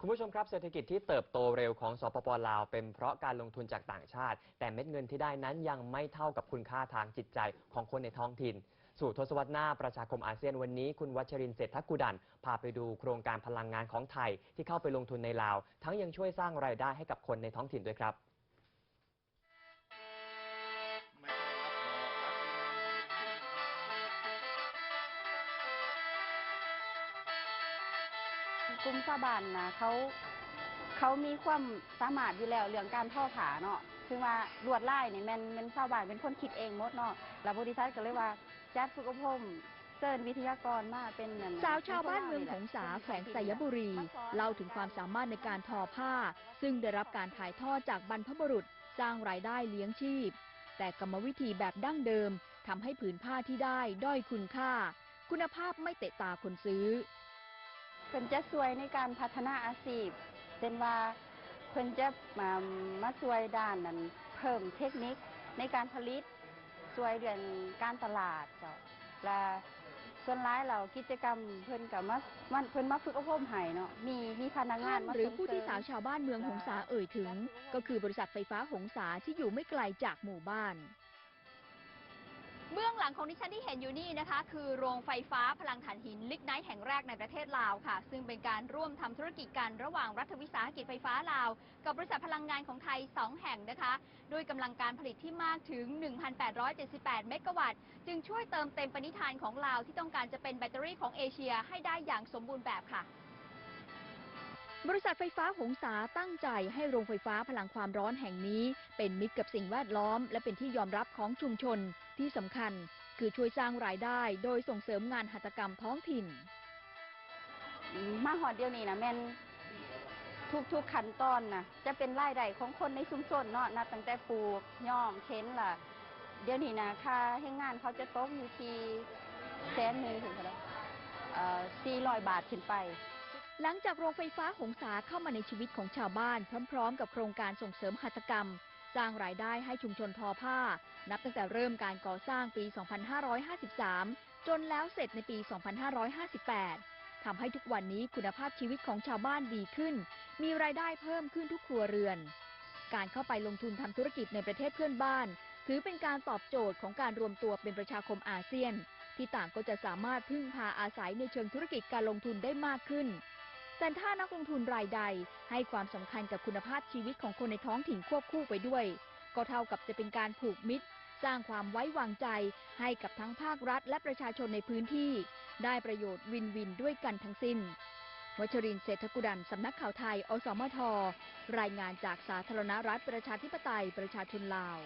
คุณผู้ชมครับเศรษฐกิจที่เติบโตเร็วของสปปลาว เป็นเพราะการลงทุนจากต่างชาติ แต่เม็ดเงินที่ได้นั้นยังไม่เท่ากับคุณค่าทางจิตใจของคนในท้องถิ่น สู่ทศวรรษหน้าประชาคมอาเซียนวันนี้ คุณวัชรินทร์เศรษฐกุดัน พาไปดูโครงการพลังงานของไทยที่เข้าไปลงทุนในลาว ทั้งยังช่วยสร้างรายได้ให้กับคนในท้องถิ่นด้วยครับ กลุ่มชาวบ้านนะเขาเขามีความสามารถอยู่แล้วเรื่องการท่อผ้าเนาะคือว่าลวดลายนี่แมันแมันชาวบ้านเป็นคนคิดเองหมดเนาะแล้วบริษัทก็เลยว่าจัดฝึกอบรมเชิญวิทยากรมาเป็นนั่นสาวชาวบ้านเมืองหงสาแขวงไสยบุรี เล่าถึงความสามารถในการทอผ้า ซึ่งได้รับการถ่ายทอดจากบรรพบุรุษสร้างรายได้เลี้ยงชีพ แต่กรรมวิธีแบบดั้งเดิมทำให้ผืนผ้าที่ได้ด้อยคุณค่า คุณภาพไม่เตะตาคนซื้อ พิ่นจะช่วยในการพัฒนาอาชีพเช่นว่าเพิ่นจะมามาช่วยด้านนั้นเพิ่มเทคนิคในการผลิตช่วยเรื่องการตลาดเจ้าและส่วนร้ายเรากิจกรรมเพิ่นกับมามันเพิ่นมาฝึกอบรมให้เนาะมีมีพนักงานท่านมาหรือส่งผู้ที่เสริสาวมชาวบ้านเมืองหงสาเอ่ยถึง ก็คือบริษัทไฟฟ้าหงสาที่อยู่ไม่ไกลจากหมู่บ้าน เบื้องหลังของดิฉันที่เห็นอยู่นี่นะคะ คือโรงไฟฟ้าพลังถ่านหินลิกไนท์แห่งแรกในประเทศลาวค่ะ ซึ่งเป็นการร่วมทำธุรกิจกันระหว่างรัฐวิสาหกิจไฟฟ้าลาว กับบริษัทพลังงานของไทย 2 แห่งนะคะด้วยกำลังการผลิตที่มากถึง 1,878 เมกะวัตต์ จึงช่วยเติมเต็มปณิธานของลาวที่ต้องการจะเป็นแบตเตอรี่ของเอเชียให้ได้อย่างสมบูรณ์แบบค่ะ บริษัทไฟฟ้าหงสาตั้งใจให้โรงไฟฟ้าพลังความร้อนแห่งนี้ เป็นมิตรกับสิ่งแวดล้อม และเป็นที่ยอมรับของชุมชนที่สำคัญ คือช่วยสร้างรายได้โดยส่งเสริมงานหัตถกรรมท้องถิ่น มาหอดเดียวนี้นะแม่นทุกๆขั้นตอนนะจะเป็นรายได้ของคนในชุมชนเนาะนับตั้งแต่ปลูกย่อมเค้นล่ะ เดี๋ยวนี้นะค่าให้งานเขาจะตกอยู่ที่แสนหนึ่งถึงเท่าไหร่สี่ร้อยบาทขึ้นไป หลังจากโรงไฟฟ้าหงสาเข้ามาในชีวิตของชาวบ้าน พร้อมๆ กับโครงการส่งเสริมหัตถกรรม สร้างรายได้ให้ชุมชนทอผ้า นับตั้งแต่เริ่มการก่อสร้างปี 2553 จนแล้วเสร็จในปี 2558 ทำให้ทุกวันนี้คุณภาพชีวิตของชาวบ้านดีขึ้น มีรายได้เพิ่มขึ้นทุกครัวเรือน การเข้าไปลงทุนทำธุรกิจในประเทศเพื่อนบ้าน ถือเป็นการตอบโจทย์ของการรวมตัวเป็นประชาคมอาเซียน ที่ต่างก็จะสามารถพึ่งพาอาศัยในเชิงธุรกิจการลงทุนได้มากขึ้น แต่ถ้านักลงทุนรายใดให้ความสำคัญกับคุณภาพชีวิตของคนในท้องถิ่นควบคู่ไปด้วย ก็เท่ากับจะเป็นการผูกมิตร สร้างความไว้วางใจ ให้กับทั้งภาครัฐ และประชาชนในพื้นที่ ได้ประโยชน์วินวินด้วยกันทั้งสิ้นวัชรินเศรษฐกุดันสำนักข่าวไทย อสมท รายงานจากสาธารณรัฐประชาธิปไตยประชาชนลาว